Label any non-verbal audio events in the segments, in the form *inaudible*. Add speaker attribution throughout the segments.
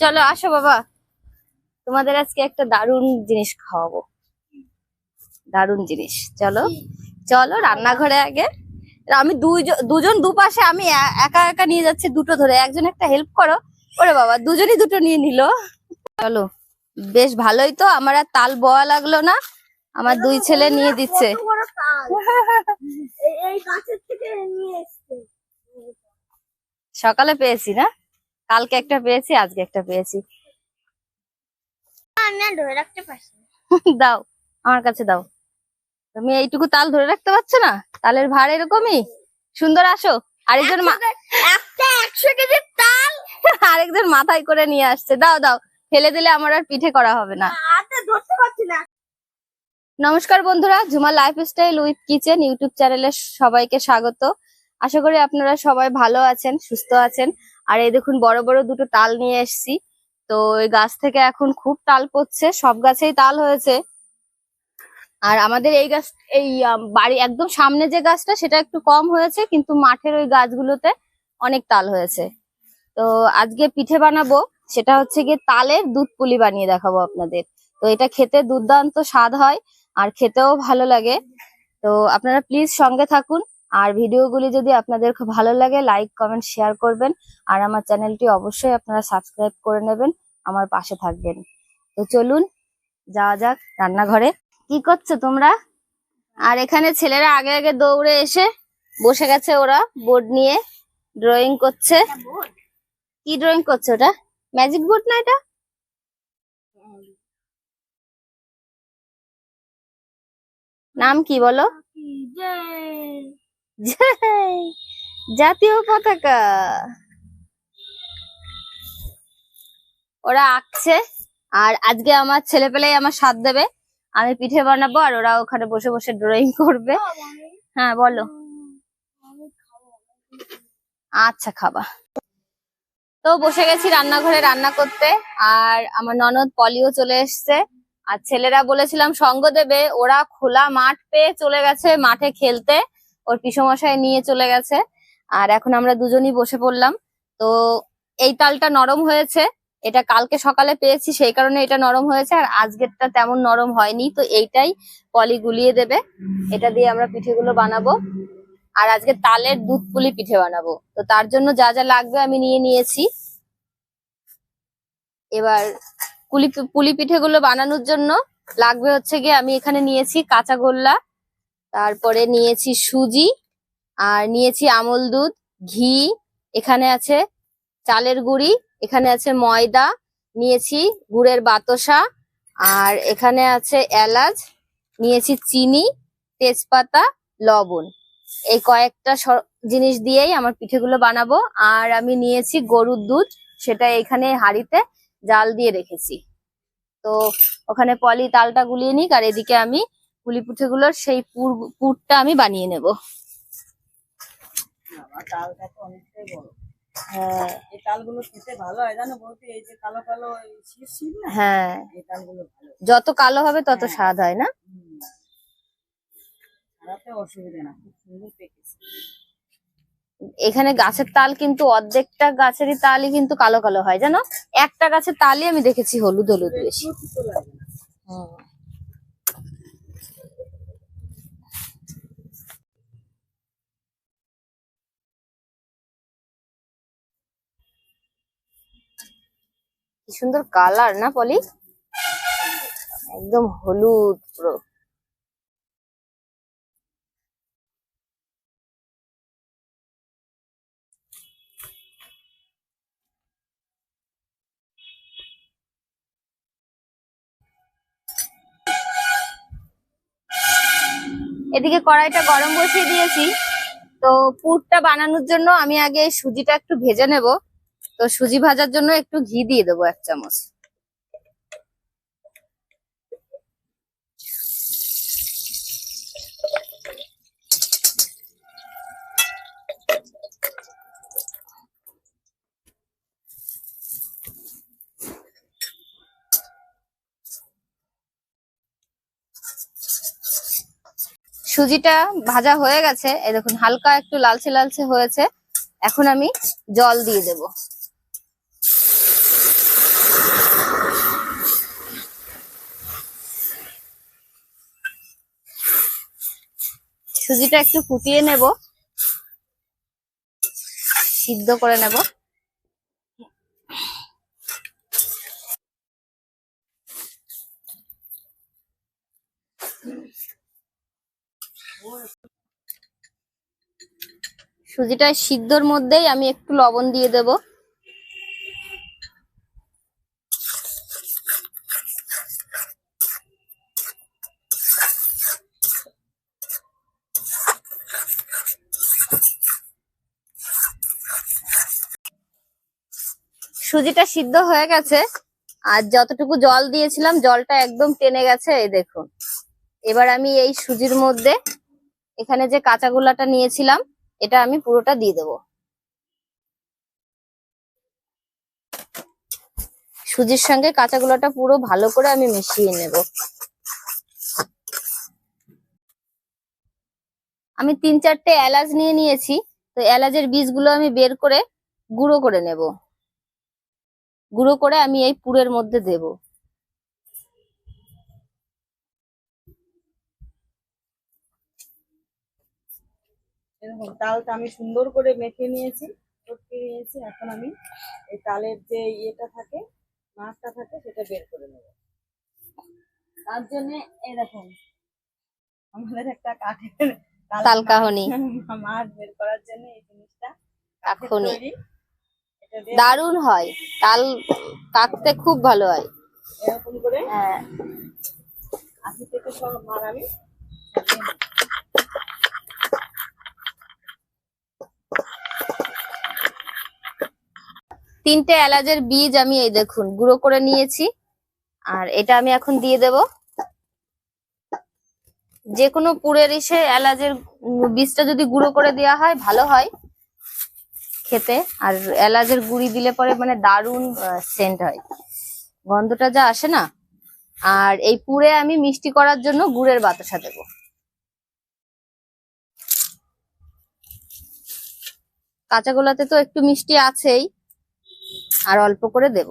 Speaker 1: চলো আসো বাবা। তোমাদের আজকে একটা দারুণ জিনিস খাওয়াবো। দারুণ জিনিস। চলো চলো রান্নাঘরে আগে। আমি দুজন দুপাশে আমি একা একা নিয়ে যাচ্ছি দুটো ধরে। একজন একটা হেল্প করো। ওরে বাবা দুজনই দুটো নিয়ে নিল। চলো বেশ ভালোই তো। আমার আর তাল বয়া লাগল না। আমার দুই ছেলে নিয়ে দিচ্ছে। সকালে পেয়েছি না? কালকে একটা পেয়েছি আজকে একটা পেয়েছি।
Speaker 2: আমি আর ধরে রাখতে পারছি
Speaker 1: দাও আমার কাছে দাও। তুমি এইটুকু তাল ধরে রাখতে পারছ না? তালের ভার এরকমই? সুন্দর আসো। আরেকজন মা-
Speaker 2: একটা একশো কেজির তাল? *laughs*
Speaker 1: আরেকজন মাথায় করে নিয়ে আসছে। দাও দাও। ফেলে দিলে আমার আর পিঠে করা হবে না।
Speaker 2: ধরতে পারছি না।
Speaker 1: নমস্কার বন্ধুরা Jhuma lifestyle with kitchen YouTube চ্যানেলে সবাইকে স্বাগত। আশা করি আপনারা সবাই ভালো আছেন সুস্থ আছেন। আর এই দেখুন বড় বড় দুটো তাল নিয়ে এসেছি। তো এই গাছ থেকে এখন খুব তাল পড়ছে, সব গাছেই তাল হয়েছে। আর আমাদের এই গাছ, এই বাড়ি, একদম সামনে যে গাছটা, সেটা একটু কম হয়েছে, কিন্তু মাঠের ওই গাছগুলোতে অনেক তাল হয়েছে। তো আজকে পিঠে বানাবো, সেটা হচ্ছে গিয়ে তালের দুধ পুলি বানিয়ে দেখাবো আপনাদের। তো এটা খেতে দুর্দান্ত স্বাদ হয়, আর খেতেও ভালো লাগে। তো আপনারা প্লিজ সঙ্গে থাকুন আর ভিডিওগুলি যদি আপনাদের খুব ভালো লাগে লাইক কমেন্ট শেয়ার করবেন। আর আমার চ্যানেলটি অবশ্যই আপনারা সাবস্ক্রাইব করে নেবেন, আমার পাশে থাকবেন। তো চলুন, যাওয়া যাক রান্নাঘরে। কি করছ তোমরা? আর এখানে ছেলেরা আগে আগে দৌড়ে এসে বসে গেছে ওরা বোর্ড নিয়ে ড্রয়িং করছে। কি ড্রয়িং করছে ওটা? ম্যাজিক বোর্ড না এটা? নাম কি বলো! জাতীয় পতাকা। ওরা আঁকছে, আর আজকে আমার ছেলে পেলেই আমার সাথ দেবে। আমি পিঠে বানাবো আর ওরা ওখানে বসে বসে ড্রয়িং করবে। হ্যাঁ বলো। আচ্ছা খাবা। তো বসে গেছি রান্নাঘরে রান্না করতে, আর আমার ননদ পলিও চলে এসছে। আর ছেলেরা বলেছিলাম সঙ্গ দেবে, ওরা খোলা মাঠ পেয়ে চলে গেছে মাঠে খেলতে। ওর পিসমশাই নিয়ে চলে গেছে। আর এখন আমরা দুজনই বসে পড়লাম। তো এই তালটা নরম হয়েছে। এটা কালকে সকালে পেয়েছি, সেই কারণে এটা নরম হয়েছে। আর আজকেরটা তেমন নরম হয়নি। তো এইটাই পলি গুলিয়ে দেবে। এটা দিয়ে আমরা পিঠেগুলো বানাবো। আর আজকে তালের দুধ পুলি পিঠে বানাবো। তো তার জন্য যা যা লাগবে আমি নিয়ে নিয়েছি। এবার কুলি পুলি পিঠেগুলো বানানোর জন্য লাগবে হচ্ছে গিয়ে আমি এখানে নিয়েছি কাঁচা গোল্লা। তারপরে নিয়েছি সুজি আর নিয়েছি আমল দুধ, ঘি, এখানে আছে চালের গুঁড়ি, এখানে আছে ময়দা, নিয়েছি গুড়ের বাতাসা আর এখানে আছে এলাচ, নিয়েছি চিনি, তেজপাতা, লবণ। এই কয়েকটা জিনিস দিয়েই আমার পিঠেগুলো বানাবো আর আমি নিয়েছি গরুর দুধ, সেটা এখানে হাঁড়িতে জাল দিয়ে রেখেছি। তো ওখানে পলি তালটা গুলিয়ে নিক আর এদিকে আমি পুলি পিঠেগুলোর সেই পুর পুরটা আমি বানিয়ে নেব। হ্যাঁ।
Speaker 3: এই তালগুলো খেতে ভালো হয় জানো বলতে? এই যে কালো কালো এই শীত শীত না?
Speaker 1: হ্যাঁ।
Speaker 3: এই তালগুলো ভালো।
Speaker 1: যত কালো হবে তত স্বাদ হয় না? এখানে গাছের তাল কিন্তু অর্ধেকটা গাছেরই তালই কিন্তু কালো কালো হয় জানো? একটা গাছের তালই আমি দেখেছি হলুদ হলুদ বেশি। হুম। সুন্দর কালার না পলি? একদম হলুদ পুরো। এদিকে কড়াইটা গরম বসিয়ে দিয়েছি। তো পুরটা বানানোর জন্য আমি আগে সুজিটা একটু ভেজে নেব। তো সুজি ভাজার জন্য একটু ঘি দিয়ে দেবো এক চামচ। সুজিটা ভাজা হয়ে গেছে, এই দেখুন হালকা একটু লালচে লালচে হয়েছে। এখন আমি জল দিয়ে দেব। সুজিটা একটু ফুটিয়ে নেব। সিদ্ধ করে নেব। সুজিটা সিদ্ধর মধ্যেই আমি একটু লবণ দিয়ে দেব। সুজিটা সিদ্ধ হয়ে গেছে। আর যতটুকু জল দিয়েছিলাম, জলটা একদম টেনে গেছে, এই দেখুন। এবার আমি এই সুজির মধ্যে এখানে যে কাঁচা গোলাটা নিয়েছিলাম, এটা আমি পুরোটা দিয়ে দেবো। সুজির সঙ্গে কাঁচা গোলাটা পুরো ভালো করে আমি মিশিয়ে নেব। আমি তিন চারটে এলাচ নিয়ে নিয়েছি, তো এলাচের বীজগুলো আমি বের করে গুঁড়ো করে নেব। গুঁড়ো করে আমি এই পুরের মধ্যে দেব।
Speaker 3: এরকম তালটা আমি সুন্দর করে মেখে নিয়েছি চটকে নিয়েছি। এখন আমি এই তালের যে ইয়েটা থাকে মাছটা থাকে সেটা বের করে নেব। তার জন্য এরকম আমাদের একটা কাঠের
Speaker 1: তালকাহনি।
Speaker 3: মাছ বের করার জন্য এই জিনিসটা কাঠের তৈরি।
Speaker 1: দারুণ হয়। তাল কাটতে খুব ভালো হয়।
Speaker 3: এরকম করে?
Speaker 1: হ্যাঁ।
Speaker 3: থেকে সব।
Speaker 1: তিনটে এলাচের বীজ আমি এই দেখুন গুঁড়ো করে নিয়েছি। আর এটা আমি এখন দিয়ে দেব। যে কোনো পুরের ইসে এলাচের বীজটা যদি গুঁড়ো করে দেওয়া হয় ভালো হয়। খেতে, আর এলাচের গুড়ি দিলে পরে মানে দারুণ সেন্ট হয়। গন্ধটা যা আসে না? আর এই পুরে আমি মিষ্টি করার জন্য গুড়ের বাতাসা দেব। কাঁচা গোলাতে তো একটু মিষ্টি আছেই, আর অল্প করে দেব।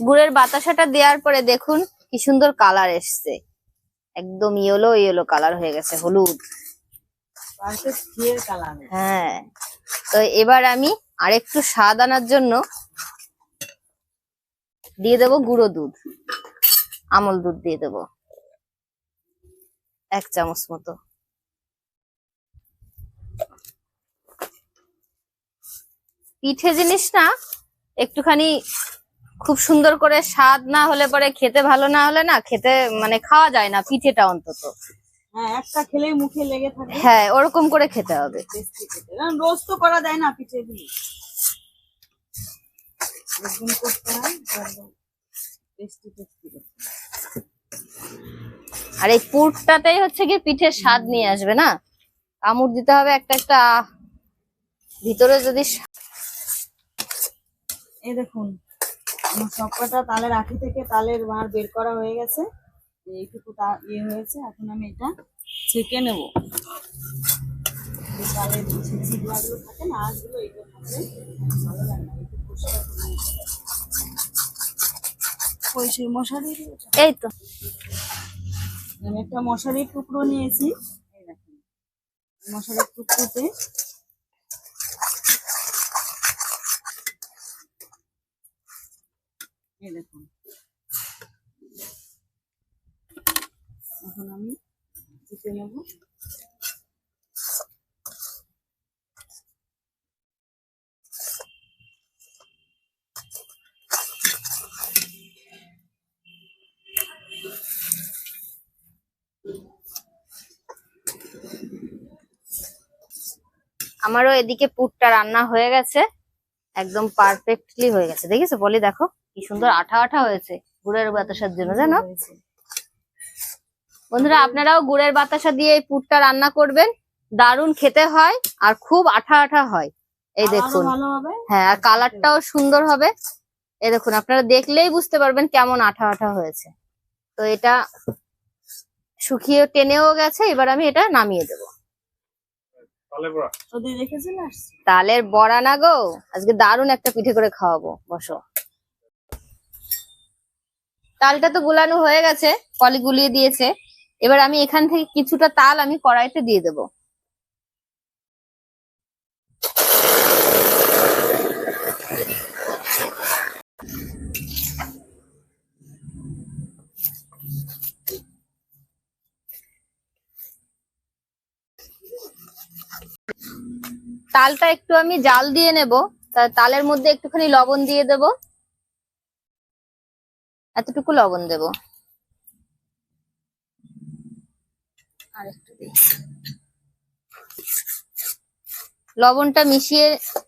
Speaker 1: গুড়ের বাতাসাটা দেওয়ার পরে দেখুন কি সুন্দর কালার এসছে। একদম ইয়েলো ইয়েলো কালার হয়ে গেছে, হলুদ। হ্যাঁ। তো এবার আমি আর একটু স্বাদ আনার জন্য দিয়ে দেব গুঁড়ো দুধ, আমল দুধ দিয়ে দেব, এক চামচ মতো। পিঠে জিনিস না একটুখানি খুব সুন্দর করে স্বাদ না হলে পরে খেতে ভালো না হলে না খেতে মানে খাওয়া যায় না পিঠেটা অন্তত।
Speaker 3: হ্যাঁ একটা মুখে লেগে থাকে।
Speaker 1: হ্যাঁ ওরকম করে খেতে হবে।
Speaker 3: রোজ তো করা যায় না পিঠে দিয়ে
Speaker 1: আর এই পুরটাতেই হচ্ছে কি পিঠের স্বাদ নিয়ে আসবে না? আমুর দিতে হবে একটা একটা। ভিতরে যদি
Speaker 3: এই দেখুন সবকটা তালের আঠি থেকে তালের মার বের করা হয়ে গেছে। এইটুকু তা ইয়ে হয়েছে এখন আমি এটা ছেঁকে নেব। তালের থাকে না আঁশগুলো এইগুলো থাকলে ভালো লাগে না একটু পরিষ্কার করে ওই সেই মশারি?
Speaker 1: এই তো।
Speaker 3: আমি একটা মশারির টুকরো নিয়েছি এই দেখুন। মশারির টুকরোতে
Speaker 1: আমারও এদিকে পুরটা রান্না হয়ে গেছে। একদম পারফেক্টলি হয়ে গেছে। দেখেছ বলি দেখো। কি সুন্দর আঠা আঠা হয়েছে গুড়ের বাতাসার জন্য জানো? বন্ধুরা আপনারাও গুড়ের বাতাসা দিয়ে এই পুরটা রান্না করবেন। দারুণ খেতে হয় আর খুব আঠা আঠা হয়। এই দেখুন। হ্যাঁ আর কালারটাও সুন্দর হবে। এই দেখুন আপনারা দেখলেই বুঝতে পারবেন কেমন আঠা আঠা হয়েছে। তো এটা শুকিয়ে টেনেও গেছে এবার আমি এটা নামিয়ে দেবো। তালের বড়া না গো আজকে দারুণ একটা পিঠে করে খাওয়াবো বসো। তালটা তো গুলানো হয়ে গেছে, পলি গুলিয়ে দিয়েছে। এবার আমি এখান থেকে কিছুটা তাল আমি কড়াইতে দিয়ে দেবো। তালটা একটু আমি জাল দিয়ে নেব তালের মধ্যে একটুখানি লবণ দিয়ে দেব। এতটুকু লবণ দেব। আর। লবণটা মিশিয়ে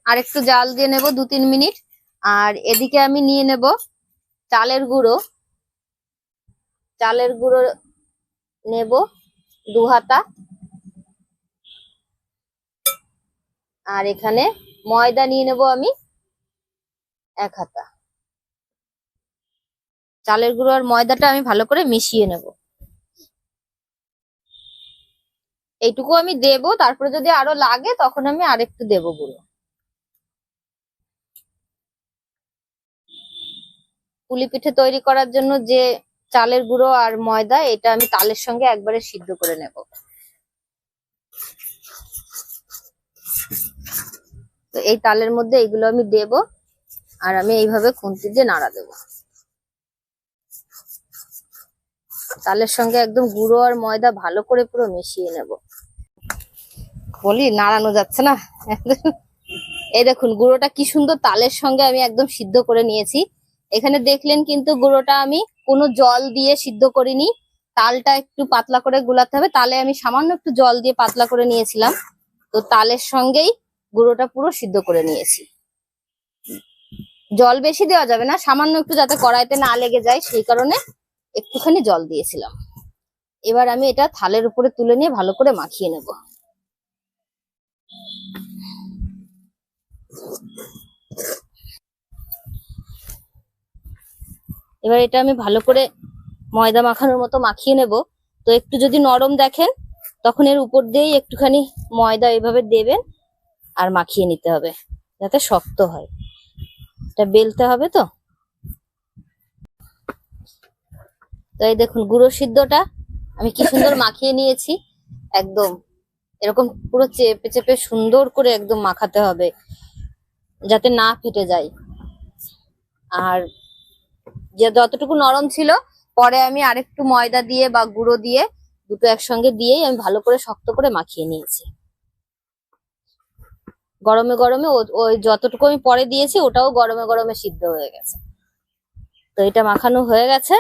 Speaker 1: আর একটু জাল দিয়ে নেব দু তিন মিনিট। আর এদিকে আমি নিয়ে নেব চালের গুঁড়ো। চালের গুঁড়ো নেব দু হাতা। আর এখানে ময়দা নিয়ে নেব আমি এক হাতা। চালের গুঁড়ো আর ময়দাটা আমি ভালো করে মিশিয়ে নেব। এইটুকু আমি দেব, তারপরে যদি আরও লাগে তখন আমি আরেকটু দেব গুঁড়ো। পুলি পিঠে তৈরি করার জন্য যে চালের গুঁড়ো আর ময়দা, এটা আমি তালের সঙ্গে একবারে সিদ্ধ করে নেব। তো এই তালের মধ্যে এইগুলো আমি দেব, আর আমি এইভাবে খুন্তি দিয়ে নাড়া দেব। তালের সঙ্গে একদম গুঁড়ো আর ময়দা ভালো করে পুরো মিশিয়ে নেব। বলি, নাড়ানো যাচ্ছে না? এই দেখুন, গুঁড়োটা কি সুন্দর তালের সঙ্গে আমি একদম সিদ্ধ করে নিয়েছি। এখানে দেখলেন কিন্তু গুঁড়োটা আমি কোনো জল দিয়ে সিদ্ধ করিনি। তালটা একটু পাতলা করে গুলাতে হবে। তালে আমি সামান্য একটু জল দিয়ে পাতলা করে নিয়েছিলাম। তো তালের সঙ্গেই গুঁড়োটা পুরো সিদ্ধ করে নিয়েছি। জল বেশি দেওয়া যাবে না, সামান্য একটু যাতে কড়াইতে না লেগে যায়, সেই কারণে একটুখানি জল দিয়েছিলাম। এবার আমি এটা থালের উপরে তুলে নিয়ে ভালো করে মাখিয়ে নেব। এবার এটা আমি ভালো করে ময়দা মাখানোর মতো মাখিয়ে নেব। তো একটু যদি নরম দেখেন, তখন এর উপর দিয়েই একটুখানি ময়দা এইভাবে দেবেন আর মাখিয়ে নিতে হবে, যাতে শক্ত হয়। এটা বেলতে হবে তো? তো এই দেখুন, গুঁড়ো সিদ্ধটা আমি কি সুন্দর মাখিয়ে নিয়েছি। একদম, এরকম পুরো চেপে চেপে সুন্দর করে একদম মাখাতে হবে, যাতে না ফেটে যায়। আর যে যতটুকু নরম ছিল, পরে আমি আরেকটু ময়দা দিয়ে বা গুঁড়ো দিয়ে দুটো একসঙ্গে দিয়েই আমি ভালো করে শক্ত করে মাখিয়ে নিয়েছি। গরমে গরমে ওই যতটুকু আমি পরে দিয়েছি, ওটাও গরমে গরমে সিদ্ধ হয়ে গেছে। তো এটা মাখানো হয়ে গেছে।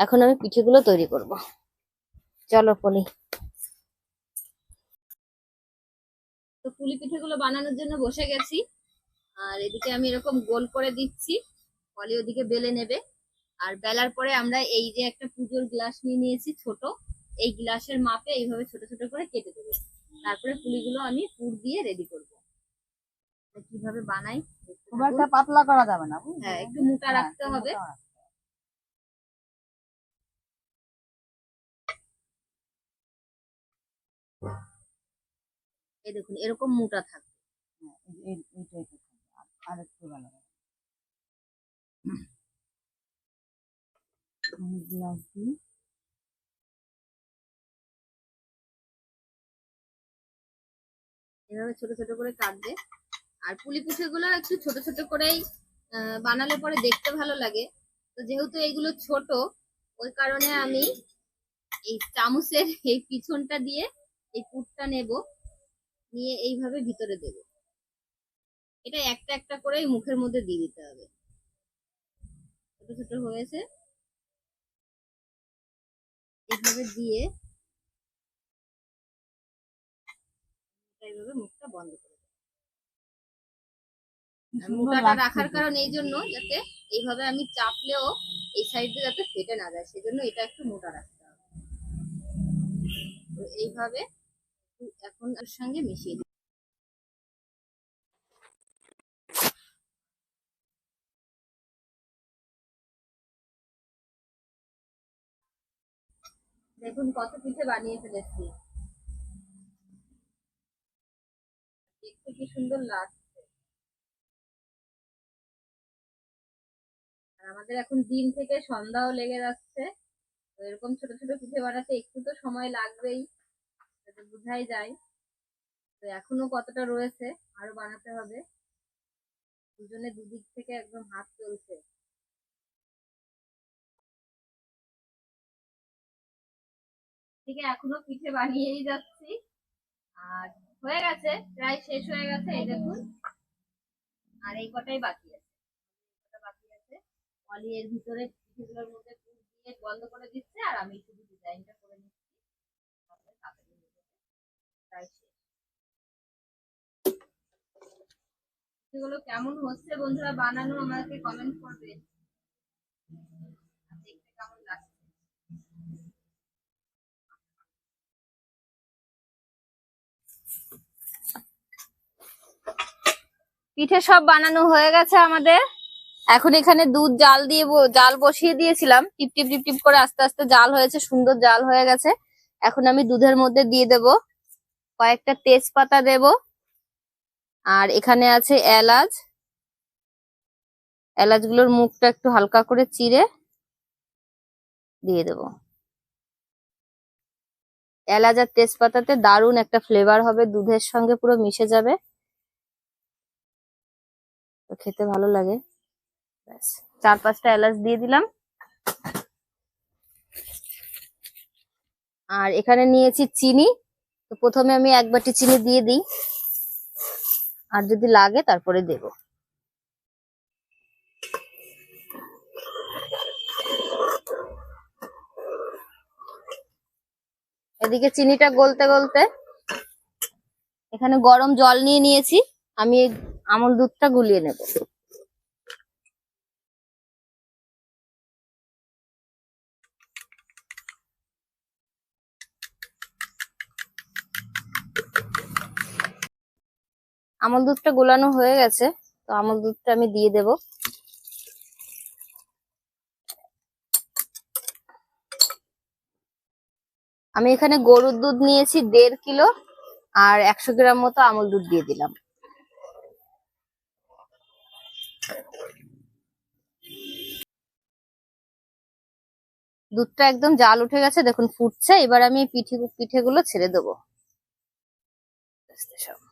Speaker 1: এখন আমি পিঠেগুলো তৈরি করব। চলো পলি। তো পুলি পিঠেগুলো বানানোর জন্য বসে গেছি। আর এদিকে আমি এরকম গোল করে দিচ্ছি। পলি ওদিকে বেলে নেবে। আর বেলার পরে আমরা এই যে একটা পুজোর গ্লাস নিয়ে নিয়েছি ছোট এই গ্লাসের মাপে এইভাবে ছোট ছোট করে কেটে দেবো। তারপরে পুলিগুলো আমি পুর দিয়ে রেডি করব। কীভাবে বানাই
Speaker 3: পাতলা করা যাবে না
Speaker 1: হ্যাঁ, একটু মোটা
Speaker 3: হ্যাঁ,
Speaker 1: রাখতে হবে। এই দেখুন এরকম মোটা থাকবে।
Speaker 3: হ্যাঁ। আর- একটু ভালো গ্লাস
Speaker 1: এভাবে ছোট ছোট করে কাটবে। আর পুলি পিঠেগুলো একটু ছোট ছোট করেই আহ, বানালে পরে দেখতে ভালো লাগে। তো যেহেতু এইগুলো ছোট ওই কারণে আমি এই চামচের এই পিছনটা দিয়ে এই পুরটা নেব নিয়ে এইভাবে ভিতরে দেব। এটা একটা একটা করে মুখের মধ্যে দিয়ে দিতে হবে। ছোট ছোট হয়েছে। এইভাবে দিয়ে এইভাবে মুখটা বন্ধ করে মোটাটা রাখার কারণ এই জন্য যাতে এইভাবে আমি চাপলেও এই সাইড যাতে ফেটে না যায় সেজন্য এটা একটু মোটা রাখতে হবে। তো এইভাবে এখন এর সঙ্গে মিশিয়ে দিই। দেখুন কত পিঠে বানিয়ে ফেলেছি। দেখতে কি সুন্দর লাগছে। আর আমাদের এখন দিন থেকে সন্ধ্যাও লেগে যাচ্ছে। এরকম ছোট ছোট পিঠে বানাতে একটু তো সময় লাগবেই। বোঝাই যায়। তো এখনও কতটা রয়েছে আরও বানাতে হবে। দুজনে দুদিক থেকে একদম হাত চলছে থেকে এখনও পিঠে বানিয়েই যাচ্ছি। আর হয়ে গেছে, প্রায় শেষ হয়ে গেছে এই দেখুন। আর এই কটাই বাকি আছে। বাকি আছে? পলি এর ভিতরে পিঠেগুলোর মধ্যে বন্ধ করে দিচ্ছে আর আমি শুধু ডিজাইনটা করে নিচ্ছি তাহলে তাড়াতাড়ি হয়ে যাবে। প্রায় শেষ পিঠেগুলো কেমন হচ্ছে বন্ধুরা বানানো আমাকে কমেন্ট করবে। পিঠে সব বানানো হয়ে গেছে আমাদের। এখন এখানে দুধ জাল দিয়ে জাল বসিয়ে দিয়েছিলাম। টিপ টিপ টিপ টিপ করে আস্তে আস্তে জাল হয়েছে, সুন্দর জাল হয়ে গেছে। এখন আমি দুধের মধ্যে দিয়ে দেব। কয়েকটা তেজপাতা দেব। আর এখানে আছে এলাচ। এলাচগুলোর মুখটা একটু হালকা করে চিড়ে দিয়ে দেব। এলাচ আর তেজপাতাতে দারুণ একটা ফ্লেভার হবে, দুধের সঙ্গে পুরো মিশে যাবে। খেতে ভালো লাগে। চার পাঁচটা এলাচ দিয়ে দিলাম। আর এখানে নিয়েছি চিনি। তো প্রথমে আমি এক বাটি চিনি দিয়ে দিই। আর যদি লাগে তারপরে দেব। এদিকে চিনিটা গলতে গলতে এখানে গরম জল নিয়ে নিয়েছি, আমি আমল দুধটা গুলিয়ে নেব। আমল দুধটা গোলানো হয়ে গেছে, তো আমল দুধটা আমি দিয়ে দেব। আমি এখানে গরুর দুধ নিয়েছি দেড় কিলো, আর একশো গ্রাম মতো আমল দুধ দিয়ে দিলাম। দুধটা একদম জাল উঠে গেছে, দেখুন ফুটছে। এবার আমি পিঠে পিঠেগুলো ছেড়ে দেবো। সব।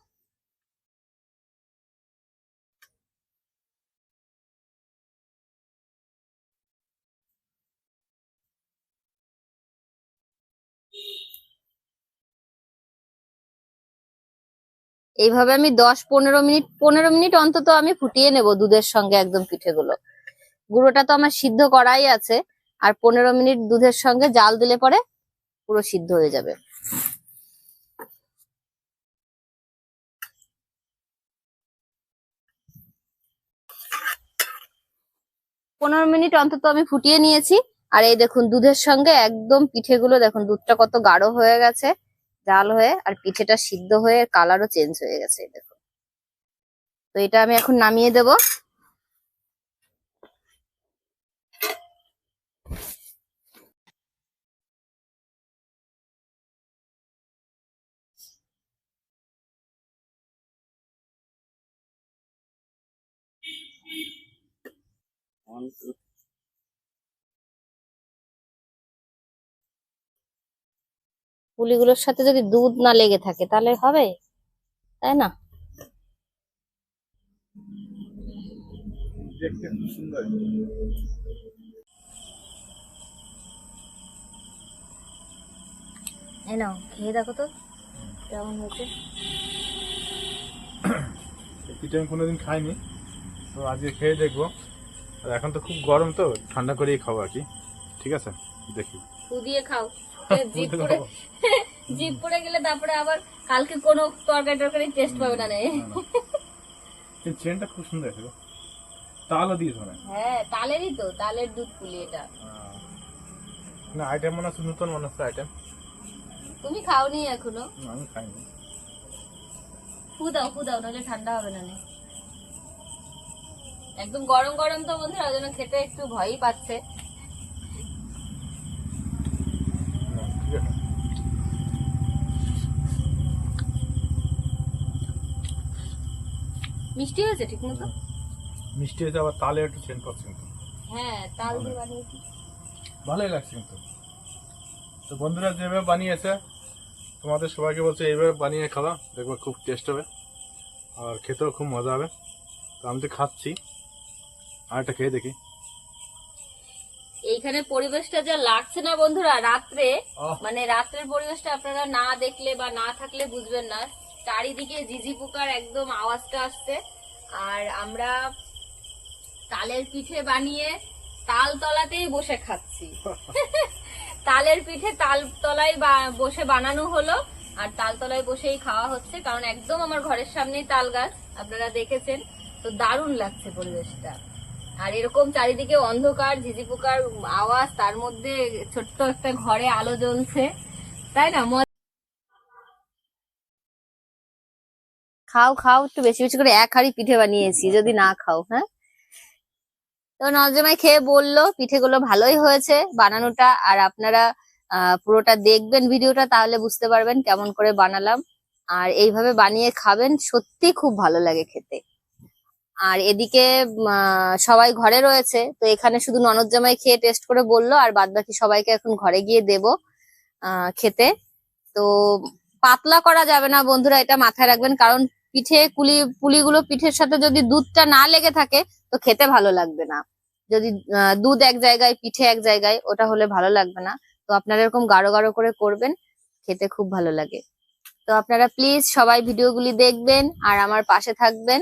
Speaker 1: এইভাবে আমি দশ, পনেরো মিনিট পনেরো মিনিট অন্তত আমি ফুটিয়ে নেব দুধের সঙ্গে একদম পিঠেগুলো। গুঁড়োটা তো আমার সিদ্ধ করাই আছে, আর পনেরো মিনিট দুধের সঙ্গে জাল দিলে পরে পুরো সিদ্ধ হয়ে যাবে। পনেরো মিনিট অন্তত আমি ফুটিয়ে নিয়েছি, আর এই দেখুন দুধের সঙ্গে একদম পিঠেগুলো, দেখুন দুধটা কত গাঢ় হয়ে গেছে। জাল হয়ে আর পিঠেটা সিদ্ধ হয়ে কালারও চেঞ্জ হয়ে গেছে দেখো। তো এটা আমি এখন নামিয়ে দেব। পুলিগুলোর সাথে যদি দুধ না লেগে থাকে তাহলে হবে? তাই না?
Speaker 4: দেখতে
Speaker 1: এই নাও খেয়ে দেখো তো কেমন হয়েছে?
Speaker 4: পিঠে আমি কোনোদিন খাইনি তো আজকে খেয়ে দেখব। আর এখন তো খুব গরম তো ঠান্ডা করেই খাব আর কি। ঠিক আছে দেখি।
Speaker 1: দিয়ে খাও। জিপ পড়ে জিপ পড়ে গেলে তারপরে আবার কালকে কোনো তরকারি টরকারি টেস্ট পাবে না রে।
Speaker 4: এই চেনটা খুব সুন্দর আছে দিয়েছে হ্যাঁ
Speaker 1: তালেরই তো তালের দুধ পুলি এটা।
Speaker 4: না আইটেম মনে হচ্ছে নতুন মনে হচ্ছে আইটেম
Speaker 1: তুমি খাওনি এখনও?
Speaker 4: আমি খাইনি।
Speaker 1: ফু দাও ফু দাও নাহলে ঠান্ডা হবে না নে। একদম গরম গরম তো বন্ধুরা ওই জন্য খেতে একটু ভয়ই পাচ্ছে
Speaker 4: না, ঠিক আছে
Speaker 1: মিষ্টি হয়েছে ঠিক মতো
Speaker 4: মিষ্টি হয়েছে আবার তালে একটু সেন্ট পাচ্ছি কিন্তু।
Speaker 1: হ্যাঁ তাল দিয়ে বানিয়েছি।
Speaker 4: ভালোই লাগছে কিন্তু। তো বন্ধুরা যেভাবে বানিয়েছে তোমাদের সবাইকে বলছে এইভাবে বানিয়ে খাওয়া দেখবে খুব টেস্ট হবে আর খেতেও খুব মজা হবে। তো আমি তো খাচ্ছি। আর একটা খেয়ে দেখি।
Speaker 1: এইখানে পরিবেশটা যা লাগছে না বন্ধুরা রাত্রে মানে রাত্রের পরিবেশটা আপনারা না দেখলে বা না থাকলে বুঝবেন না। চারিদিকে ঝিঝি পোকার একদম আওয়াজটা আসছে। আর আমরা তালের পিঠে বানিয়ে তাল তলাতেই বসে খাচ্ছি। *laughs* তালের পিঠে তাল তলায় বসে বানানো হলো। আর তাল তলায় বসেই খাওয়া হচ্ছে কারণ একদম আমার ঘরের সামনেই তাল গাছ আপনারা দেখেছেন। তো দারুণ লাগছে পরিবেশটা। আর এরকম চারিদিকে অন্ধকার ঝিঝি পোকার আওয়াজ, তার মধ্যে ছোট্ট একটা ঘরে আলো জ্বলছে। তাই না? খাও খাও, একটু বেশি বেশি করে এক হাড়ি পিঠে বানিয়েছি, যদি না খাও হ্যাঁ? তো নজমাই খেয়ে বলল, পিঠেগুলো ভালোই হয়েছে বানানোটা, আর আপনারা পুরোটা দেখবেন ভিডিওটা, তাহলে বুঝতে পারবেন কেমন করে বানালাম। আর এইভাবে বানিয়ে খাবেন, সত্যি খুব ভালো লাগে খেতে। আর এদিকে সবাই ঘরে রয়েছে, তো এখানে শুধু ননদ জামাই খেয়ে টেস্ট করে বলল, আর বাদ বাকি সবাইকে এখন ঘরে গিয়ে দেব খেতে। তো পাতলা করা যাবে না বন্ধুরা, এটা মাথায় রাখবেন, কারণ পিঠে কুলি, পুলিগুলো পিঠের সাথে যদি দুধটা না লেগে থাকে, তো খেতে ভালো লাগবে না। যদি দুধ এক জায়গায়, পিঠে এক জায়গায়, ওটা হলে ভালো লাগবে না। তো আপনারা এরকম গাঢ় গাঢ় করে করবেন, খেতে খুব ভালো লাগে। তো আপনারা প্লিজ সবাই ভিডিওগুলি দেখবেন, আর আমার পাশে থাকবেন।